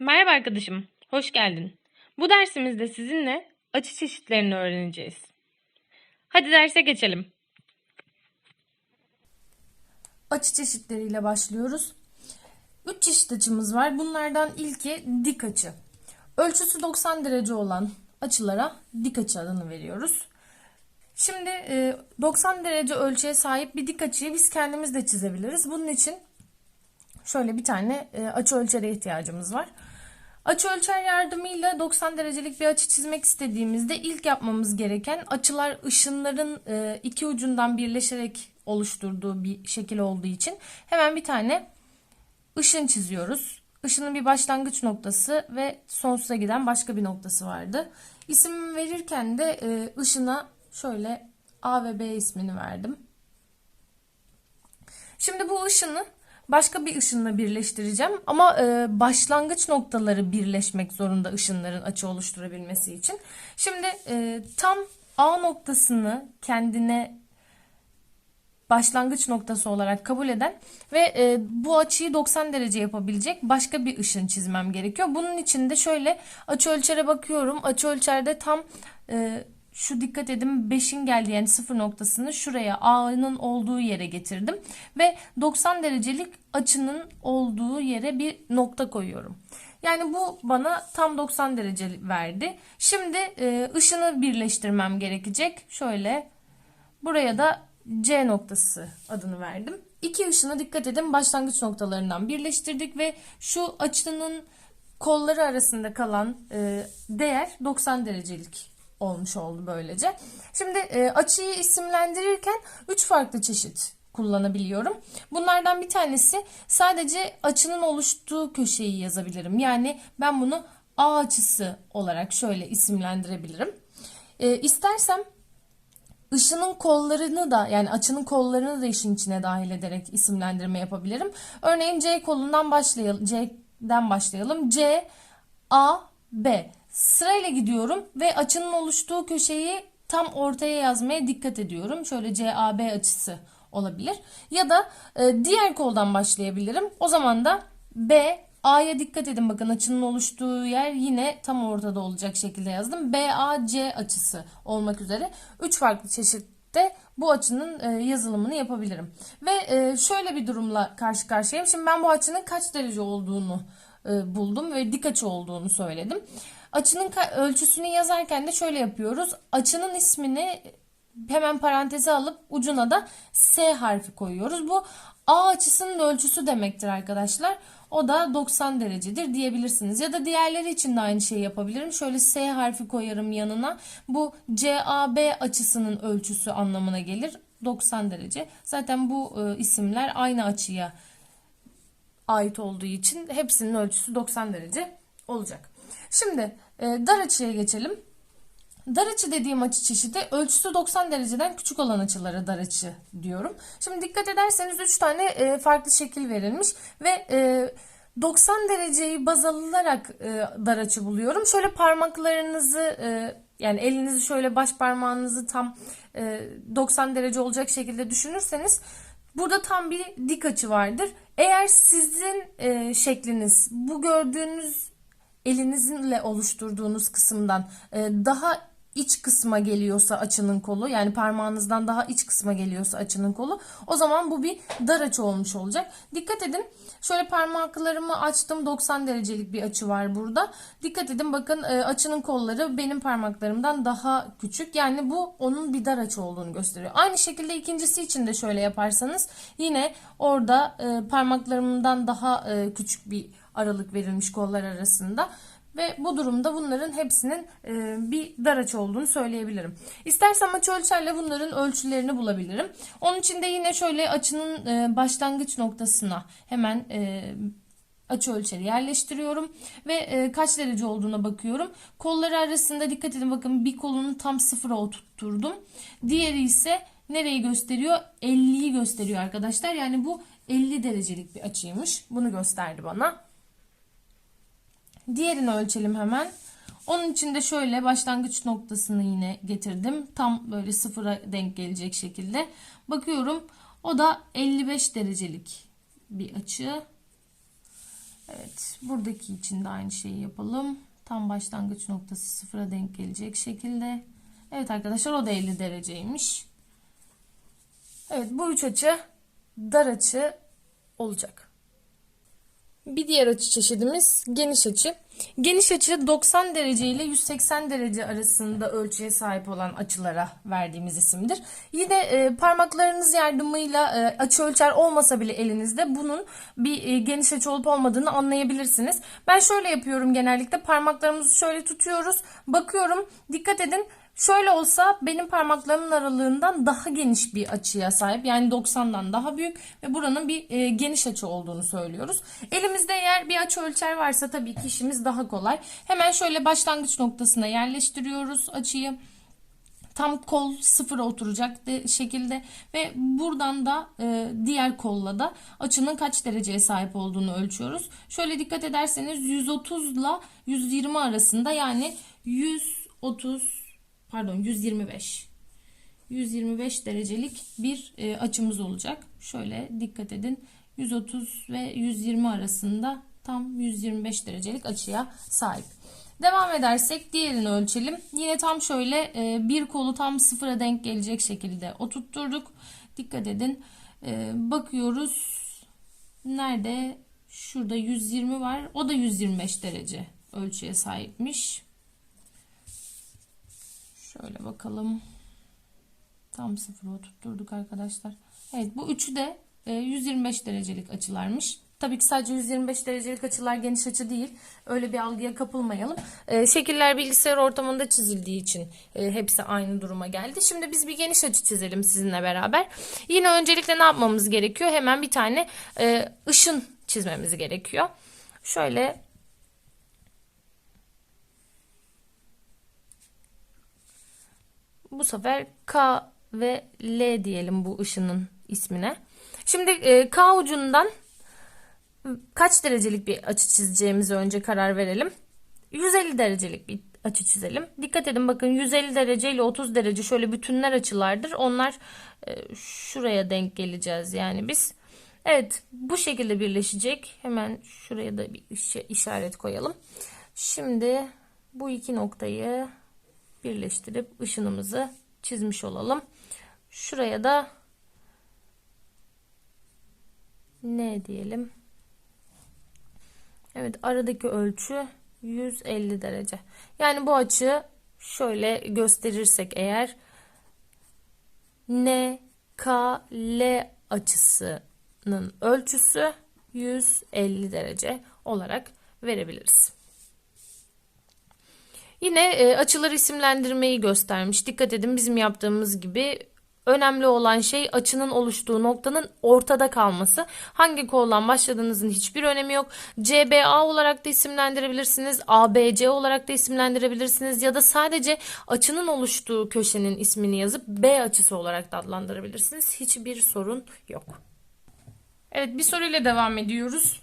Merhaba arkadaşım, hoş geldin. Bu dersimizde sizinle açı çeşitlerini öğreneceğiz. Hadi derse geçelim. Açı çeşitleriyle başlıyoruz. 3 çeşit açımız var. Bunlardan ilki dik açı. Ölçüsü 90 derece olan açılara dik açı adını veriyoruz. Şimdi e, 90 derece ölçüye sahip bir dik açıyı biz kendimiz de çizebiliriz. Bunun için şöyle bir tane e, açı ölçere ihtiyacımız var. Açı ölçer yardımıyla 90 derecelik bir açı çizmek istediğimizde ilk yapmamız gereken açılar ışınların e, iki ucundan birleşerek oluşturduğu bir şekil olduğu için hemen bir tane ışın çiziyoruz. Işının bir başlangıç noktası ve sonsuza giden başka bir noktası vardı. İsim verirken de e, ışına şöyle A ve B ismini verdim. Şimdi bu ışını başka bir ışınla birleştireceğim ama e, başlangıç noktaları birleşmek zorunda ışınların açı oluşturabilmesi için. Şimdi e, tam A noktasını kendine başlangıç noktası olarak kabul eden ve e, bu açıyı 90 derece yapabilecek başka bir ışın çizmem gerekiyor. Bunun için de şöyle açı ölçere bakıyorum. Açı ölçerde tam e, şu dikkat edin 5'in geldiği yani sıfır noktasını şuraya A'nın olduğu yere getirdim ve 90 derecelik açının olduğu yere bir nokta koyuyorum. Yani bu bana tam 90 derece verdi. Şimdi e, ışını birleştirmem gerekecek. Şöyle buraya da C noktası adını verdim. İki ışını dikkat edin başlangıç noktalarından birleştirdik ve şu açının kolları arasında kalan e, değer 90 derecelik olmuş oldu böylece. Şimdi e, açıyı isimlendirirken 3 farklı çeşit kullanabiliyorum. Bunlardan bir tanesi sadece açının oluştuğu köşeyi yazabilirim. Yani ben bunu A açısı olarak şöyle isimlendirebilirim. E, istersem ışının kollarını da yani açının kollarını da işin içine dahil ederek isimlendirme yapabilirim. Örneğin C kolundan başlayalım. C'den başlayalım. C, A, B. Sırayla gidiyorum ve açının oluştuğu köşeyi tam ortaya yazmaya dikkat ediyorum. Şöyle CAB açısı olabilir. Ya da e, diğer koldan başlayabilirim. O zaman da B, A'ya dikkat edin bakın açının oluştuğu yer yine tam ortada olacak şekilde yazdım. BAC açısı olmak üzere 3 farklı çeşitte bu açının e, yazılımını yapabilirim. Ve e, şöyle bir durumla karşı karşıyayım. Şimdi ben bu açının kaç derece olduğunu e, buldum ve dik açı olduğunu söyledim. Açının ölçüsünü yazarken de şöyle yapıyoruz. Açının ismini hemen paranteze alıp ucuna da S harfi koyuyoruz. Bu A açısının ölçüsü demektir arkadaşlar. O da 90 derecedir diyebilirsiniz. Ya da diğerleri için de aynı şeyi yapabilirim. Şöyle S harfi koyarım yanına. Bu CAB açısının ölçüsü anlamına gelir. 90 derece. Zaten bu e, isimler aynı açıya ait olduğu için hepsinin ölçüsü 90 derece olacak. Şimdi e, dar açıya geçelim. Dar açı dediğim açı çeşidi ölçüsü 90 dereceden küçük olan açılara dar açı diyorum. Şimdi dikkat ederseniz 3 tane e, farklı şekil verilmiş ve e, 90 dereceyi baz alınarak e, dar açı buluyorum. Şöyle parmaklarınızı e, yani elinizi şöyle baş parmağınızı tam e, 90 derece olacak şekilde düşünürseniz burada tam bir dik açı vardır. Eğer sizin e, şekliniz bu gördüğünüz elinizle oluşturduğunuz kısımdan e, daha iç kısma geliyorsa açının kolu yani parmağınızdan daha iç kısma geliyorsa açının kolu o zaman bu bir dar açı olmuş olacak. Dikkat edin şöyle parmaklarımı açtım 90 derecelik bir açı var burada. Dikkat edin bakın e, açının kolları benim parmaklarımdan daha küçük yani bu onun bir dar açı olduğunu gösteriyor. Aynı şekilde ikincisi için de şöyle yaparsanız yine orada e, parmaklarımdan daha küçük bir aralık verilmiş kollar arasında. Ve bu durumda bunların hepsinin e, bir dar açı olduğunu söyleyebilirim. İstersem açı ölçerle bunların ölçülerini bulabilirim. Onun için de yine şöyle açının e, başlangıç noktasına hemen e, açı ölçeri yerleştiriyorum ve kaç derece olduğuna bakıyorum. Kolları arasında dikkat edin bakın bir kolunu tam sıfıra oturtturdum. Diğeri ise nereyi gösteriyor? 50'yi gösteriyor arkadaşlar. Yani bu 50 derecelik bir açıymış. Bunu gösterdi bana. Diğerini ölçelim hemen. Onun için de şöyle başlangıç noktasını yine getirdim. Tam böyle sıfıra denk gelecek şekilde. Bakıyorum o da 55 derecelik bir açı. Evet, buradaki için de aynı şeyi yapalım. Tam başlangıç noktası sıfıra denk gelecek şekilde. Evet arkadaşlar o da 50 dereceymiş. Evet bu üç açı dar açı olacak. Bir diğer açı çeşidimiz geniş açı. Geniş açı 90 derece ile 180 derece arasında ölçüye sahip olan açılara verdiğimiz isimdir. Yine e, parmaklarınız yardımıyla e, açı ölçer olmasa bile elinizde bunun bir e, geniş açı olup olmadığını anlayabilirsiniz. Ben şöyle yapıyorum genellikle parmaklarımızı şöyle tutuyoruz. Bakıyorum dikkat edin Şöyle olsa benim parmaklarımın aralığından daha geniş bir açıya sahip. Yani 90'dan daha büyük ve buranın bir e, geniş açı olduğunu söylüyoruz. Elimizde eğer bir açı ölçer varsa tabii ki işimiz daha kolay. Hemen şöyle başlangıç noktasına yerleştiriyoruz açıyı. Tam kol sıfıra oturacak de, şekilde ve buradan da e, diğer kolla da açının kaç dereceye sahip olduğunu ölçüyoruz. Şöyle dikkat ederseniz 130 ile 120 arasında yani 130 pardon 125 125 derecelik bir e, açımız olacak. Şöyle dikkat edin. 130 ve 120 arasında tam 125 derecelik açıya sahip. Devam edersek diğerini ölçelim. Yine tam şöyle e, bir kolu tam sıfıra denk gelecek şekilde oturtturduk. Dikkat edin. E, bakıyoruz. Nerede? Şurada 120 var. O da 125 derece ölçüye sahipmiş. Şöyle bakalım. Tam sıfıra oturtturduk arkadaşlar. Evet bu üçü de e, 125 derecelik açılarmış. Tabii ki sadece 125 derecelik açılar geniş açı değil. Öyle bir algıya kapılmayalım. E, şekiller bilgisayar ortamında çizildiği için e, hepsi aynı duruma geldi. Şimdi biz bir geniş açı çizelim sizinle beraber. Yine öncelikle ne yapmamız gerekiyor? Hemen bir tane e, ışın çizmemiz gerekiyor. Şöyle bu sefer K ve L diyelim bu ışının ismine. Şimdi e, K ucundan kaç derecelik bir açı çizeceğimize önce karar verelim. 150 derecelik bir açı çizelim. Dikkat edin bakın 150 derece ile 30 derece şöyle bütünler açılardır. Onlar e, şuraya denk geleceğiz yani biz. Evet bu şekilde birleşecek. Hemen şuraya da bir işaret koyalım. Şimdi bu iki noktayı birleştirip ışınımızı çizmiş olalım. Şuraya da ne diyelim? Evet aradaki ölçü 150 derece. Yani bu açı şöyle gösterirsek eğer N K L açısının ölçüsü 150 derece olarak verebiliriz. Yine e, açıları isimlendirmeyi göstermiş. Dikkat edin bizim yaptığımız gibi önemli olan şey açının oluştuğu noktanın ortada kalması. Hangi koldan başladığınızın hiçbir önemi yok. CBA olarak da isimlendirebilirsiniz. ABC olarak da isimlendirebilirsiniz. Ya da sadece açının oluştuğu köşenin ismini yazıp B açısı olarak da adlandırabilirsiniz. Hiçbir sorun yok. Evet bir soruyla devam ediyoruz.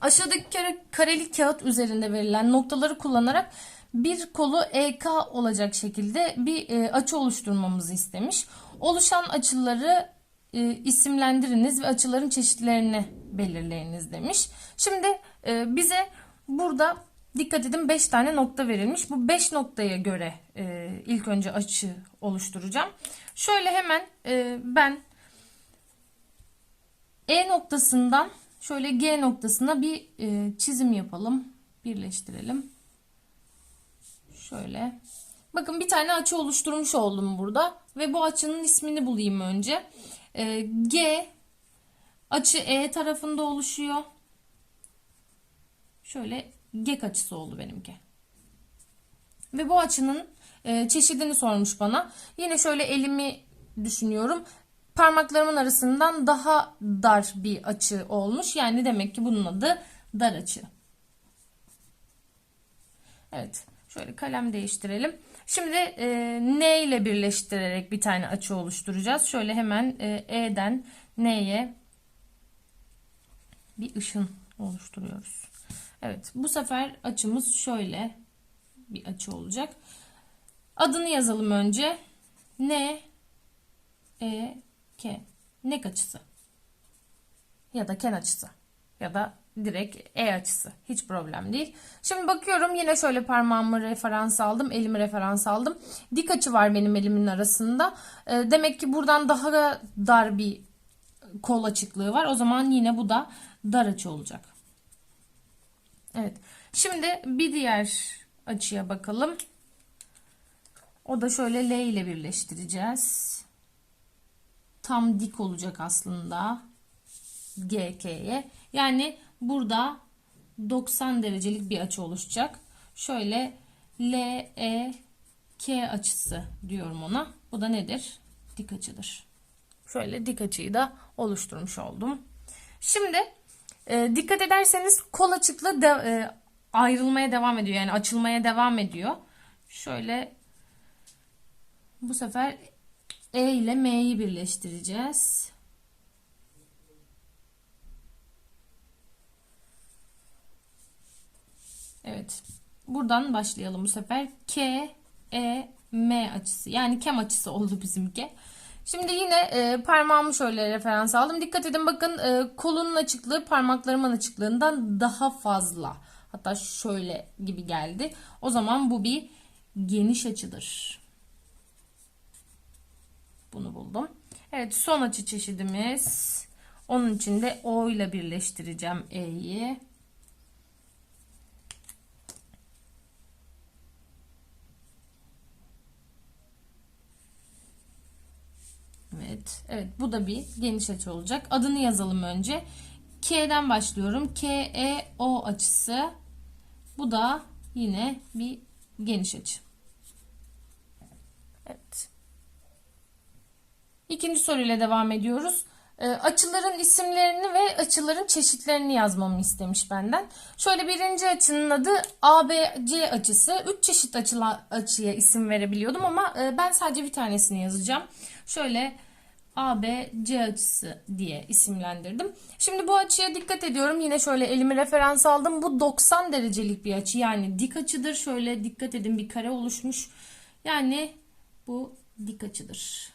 Aşağıdaki kare, kareli kağıt üzerinde verilen noktaları kullanarak bir kolu EK olacak şekilde bir e, açı oluşturmamızı istemiş. Oluşan açıları e, isimlendiriniz ve açıların çeşitlerini belirleyiniz demiş. Şimdi e, bize burada dikkat edin 5 tane nokta verilmiş. Bu 5 noktaya göre e, ilk önce açı oluşturacağım. Şöyle hemen e, ben E noktasından şöyle G noktasına bir e, çizim yapalım. Birleştirelim. Şöyle. Bakın bir tane açı oluşturmuş oldum burada. Ve bu açının ismini bulayım önce. Ee, G açı E tarafında oluşuyor. Şöyle G açısı oldu benimki. Ve bu açının e, çeşidini sormuş bana. Yine şöyle elimi düşünüyorum. Parmaklarımın arasından daha dar bir açı olmuş. Yani demek ki bunun adı dar açı. Evet. Şöyle kalem değiştirelim. Şimdi e, N ile birleştirerek bir tane açı oluşturacağız. Şöyle hemen e, E'den N'ye bir ışın oluşturuyoruz. Evet bu sefer açımız şöyle bir açı olacak. Adını yazalım önce. N E K. Nek açısı. Ya da ken açısı. Ya da direkt E açısı. Hiç problem değil. Şimdi bakıyorum yine şöyle parmağımı referans aldım. Elimi referans aldım. Dik açı var benim elimin arasında. E, demek ki buradan daha dar bir kol açıklığı var. O zaman yine bu da dar açı olacak. Evet. Şimdi bir diğer açıya bakalım. O da şöyle L ile birleştireceğiz. Tam dik olacak aslında. GK'ye. Yani burada 90 derecelik bir açı oluşacak. Şöyle LEK açısı diyorum ona. Bu da nedir? Dik açıdır. Şöyle dik açıyı da oluşturmuş oldum. Şimdi e, dikkat ederseniz kol açıklığı de, e, ayrılmaya devam ediyor. Yani açılmaya devam ediyor. Şöyle bu sefer E ile M'yi birleştireceğiz. Evet. Buradan başlayalım bu sefer. K, E, M açısı. Yani kem açısı oldu bizimki. Şimdi yine e, parmağımı şöyle referans aldım. Dikkat edin bakın e, kolunun açıklığı parmaklarımın açıklığından daha fazla. Hatta şöyle gibi geldi. O zaman bu bir geniş açıdır. Bunu buldum. Evet son açı çeşidimiz. Onun için de O ile birleştireceğim E'yi. Evet. Evet bu da bir geniş açı olacak. Adını yazalım önce. K'den başlıyorum. K, E, O açısı. Bu da yine bir geniş açı. Evet. İkinci soruyla devam ediyoruz. Ee, açıların isimlerini ve açıların çeşitlerini yazmamı istemiş benden. Şöyle birinci açının adı ABC açısı. Üç çeşit açıla, açıya isim verebiliyordum ama e, ben sadece bir tanesini yazacağım. Şöyle ABC açısı diye isimlendirdim. Şimdi bu açıya dikkat ediyorum. Yine şöyle elimi referans aldım. Bu 90 derecelik bir açı. Yani dik açıdır. Şöyle dikkat edin bir kare oluşmuş. Yani bu dik açıdır.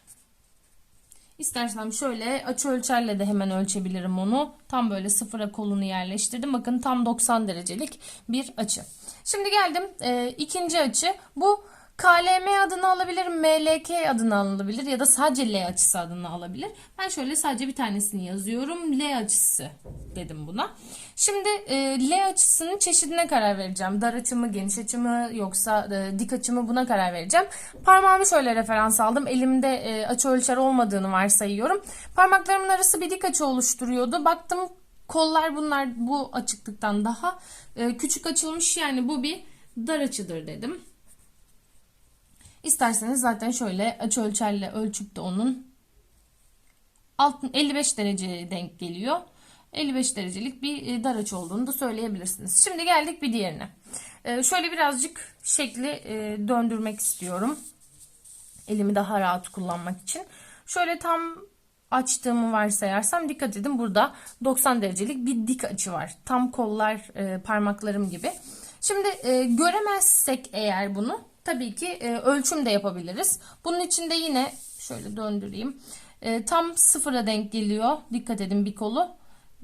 İstersem şöyle açı ölçerle de hemen ölçebilirim onu. Tam böyle sıfıra kolunu yerleştirdim. Bakın tam 90 derecelik bir açı. Şimdi geldim e, ikinci açı. Bu KLM adını alabilir, MLK adını alabilir ya da sadece L açısı adını alabilir. Ben şöyle sadece bir tanesini yazıyorum. L açısı dedim buna. Şimdi e, L açısının çeşidine karar vereceğim. Dar açı mı, geniş açı mı yoksa e, dik açı mı buna karar vereceğim. Parmağımı şöyle referans aldım. Elimde e, açı ölçer olmadığını varsayıyorum. Parmaklarımın arası bir dik açı oluşturuyordu. Baktım kollar bunlar bu açıklıktan daha e, küçük açılmış. Yani bu bir dar açıdır dedim. İsterseniz zaten şöyle açı ölçerle ölçüp de onun 55 dereceye denk geliyor. 55 derecelik bir dar açı olduğunu da söyleyebilirsiniz. Şimdi geldik bir diğerine. Şöyle birazcık şekli döndürmek istiyorum. Elimi daha rahat kullanmak için. Şöyle tam açtığımı varsayarsam dikkat edin burada 90 derecelik bir dik açı var. Tam kollar parmaklarım gibi. Şimdi göremezsek eğer bunu tabii ki e, ölçüm de yapabiliriz. Bunun için de yine şöyle döndüreyim. E, tam sıfıra denk geliyor. Dikkat edin bir kolu.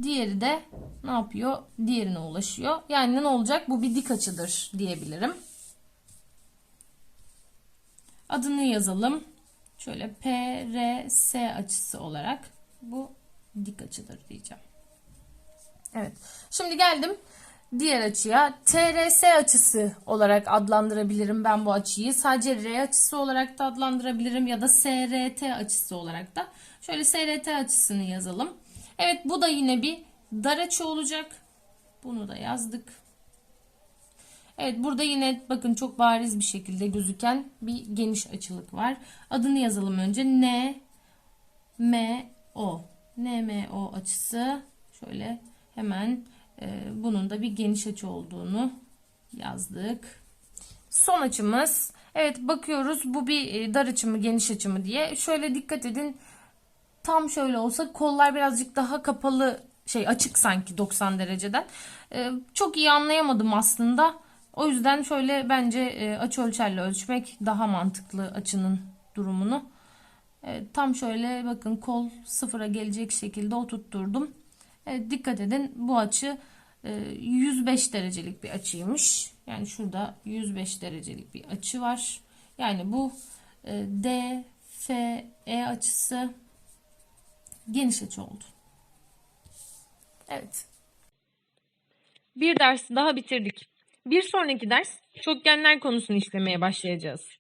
Diğeri de ne yapıyor? Diğerine ulaşıyor. Yani ne olacak? Bu bir dik açıdır diyebilirim. Adını yazalım. Şöyle PRS açısı olarak bu dik açıdır diyeceğim. Evet. Şimdi geldim diğer açıya TRS açısı olarak adlandırabilirim ben bu açıyı. Sadece R açısı olarak da adlandırabilirim ya da SRT açısı olarak da. Şöyle SRT açısını yazalım. Evet bu da yine bir dar açı olacak. Bunu da yazdık. Evet burada yine bakın çok bariz bir şekilde gözüken bir geniş açılık var. Adını yazalım önce. N M O. N M O açısı. Şöyle hemen bunun da bir geniş açı olduğunu yazdık. Son açımız. Evet bakıyoruz bu bir e, dar açı mı geniş açı mı diye. Şöyle dikkat edin. Tam şöyle olsa kollar birazcık daha kapalı şey açık sanki 90 dereceden. Ee, çok iyi anlayamadım aslında. O yüzden şöyle bence e, açı ölçerle ölçmek daha mantıklı açının durumunu. Evet, tam şöyle bakın kol sıfıra gelecek şekilde oturtturdum. Evet, dikkat edin bu açı e, 105 derecelik bir açıymış. Yani şurada 105 derecelik bir açı var. Yani bu e, DFE açısı geniş açı oldu. Evet. Bir dersi daha bitirdik. Bir sonraki ders çokgenler konusunu işlemeye başlayacağız.